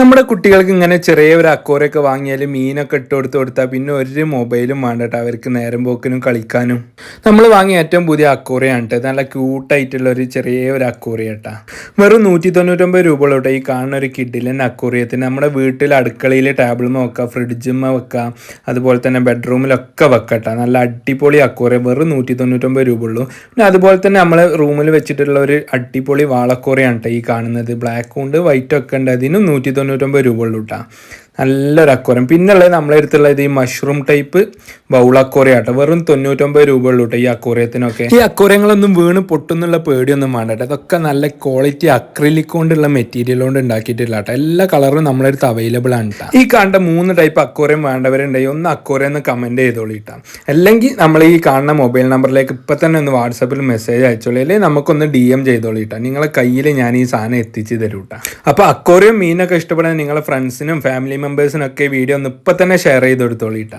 നമ്മുടെ കുട്ടികൾക്ക് ഇങ്ങനെ ചെറിയ ഒരു അക്കോറയൊക്കെ വാങ്ങിയാൽ മീനൊക്കെ ഇട്ട് കൊടുത്ത് കൊടുത്താൽ പിന്നെ ഒരു മൊബൈലും വേണ്ടട്ടോ അവർക്ക് നേരം പോക്കിനും കളിക്കാനും. നമ്മൾ വാങ്ങിയ ഏറ്റവും പുതിയ അക്കോറയാണ് കേട്ടോ നല്ല ക്യൂട്ടായിട്ടുള്ള ഒരു ചെറിയ ഒരു അക്കോറിയ കേട്ടാ വെറും നൂറ്റി തൊണ്ണൂറ്റൊമ്പത് രൂപ ഉള്ളൂ കേട്ടോ ഈ കാണുന്ന ഒരു കിഡിലൻ അക്കോറിയത്തിന് നമ്മുടെ വീട്ടിൽ അടുക്കളയിൽ ടേബിൾ വെക്കാം ഫ്രിഡ്ജും വെക്കാം അതുപോലെ തന്നെ ബെഡ്റൂമിലൊക്കെ വെക്കട്ടെ. നല്ല അടിപൊളി അക്കോറിയ വെറും നൂറ്റി തൊണ്ണൂറ്റൊമ്പത് രൂപ ഉള്ളൂ പിന്നെ അതുപോലെ തന്നെ നമ്മൾ റൂമിൽ വെച്ചിട്ടുള്ള ഒരു അടിപൊളി വാളക്കോറിയാണ് കേട്ടോ ഈ കാണുന്നത്. ബ്ലാക്കും ഉണ്ട് വൈറ്റും ഒക്കെ ഉണ്ട് അതിനും നൂറ്റി തൊണ്ണൂറ്റൊമ്പത് രൂപ ഉള്ളൂ കേട്ടോ നല്ലൊരു അക്കോറിയം പിന്നെ ഉള്ളത് നമ്മളെ അടുത്തുള്ളത് ഈ മഷ്റൂം ടൈപ്പ് ബൗൾ അക്കോറിയ കേട്ടോ വെറും തൊണ്ണൂറ്റൊമ്പത് രൂപ ഉള്ളൂ കേട്ടോ ഈ അക്കോറിയത്തിനൊക്കെ ഈ അക്കോറിയങ്ങളൊന്നും വീണ് പൊട്ടുന്നുള്ള പേടിയൊന്നും വേണ്ട കേട്ടോ അതൊക്കെ നല്ല ക്വാളിറ്റി അക്രിലിക് കൊണ്ടുള്ള മെറ്റീരിയൽ കൊണ്ട് ഉണ്ടാക്കിയിട്ടില്ല കേട്ടോ എല്ലാ കളറും നമ്മളെ അടുത്ത് അവൈലബിൾ ആണ് കേട്ടോ ഈ കണ്ട മൂന്ന് ടൈപ്പ് അക്കോറിയം വേണ്ടവരുണ്ടെങ്കിൽ ഒന്ന് അക്കോറിയം എന്ന് കമന്റ് ചെയ്തോളൂ കേട്ടോ അല്ലെങ്കിൽ നമ്മൾ ഈ കാണുന്ന മൊബൈൽ നമ്പറിലേക്ക് ഇപ്പൊ തന്നെ ഒന്ന് വാട്സാപ്പിൽ മെസ്സേജ് അയച്ചോളൂ. അല്ലെങ്കിൽ നമുക്കൊന്ന് ഡി എം ചെയ്തോളൂ കേട്ടോ നിങ്ങളെ കയ്യിൽ ഞാൻ ഈ സാധനം എത്തിച്ച് തരൂട്ടോ കേട്ടോ അപ്പൊ അക്കോറിയം മീനൊക്കെ ഇഷ്ടപ്പെടാൻ നിങ്ങളെ ഫ്രണ്ട്സിനും ഫാമിലി മെമ്പേഴ്സിനും ഒക്കെ വീഡിയോ ഒന്ന് ഇപ്പം തന്നെ ഷെയർ ചെയ്ത് കൊടുത്തോളൂ കേട്ടോ.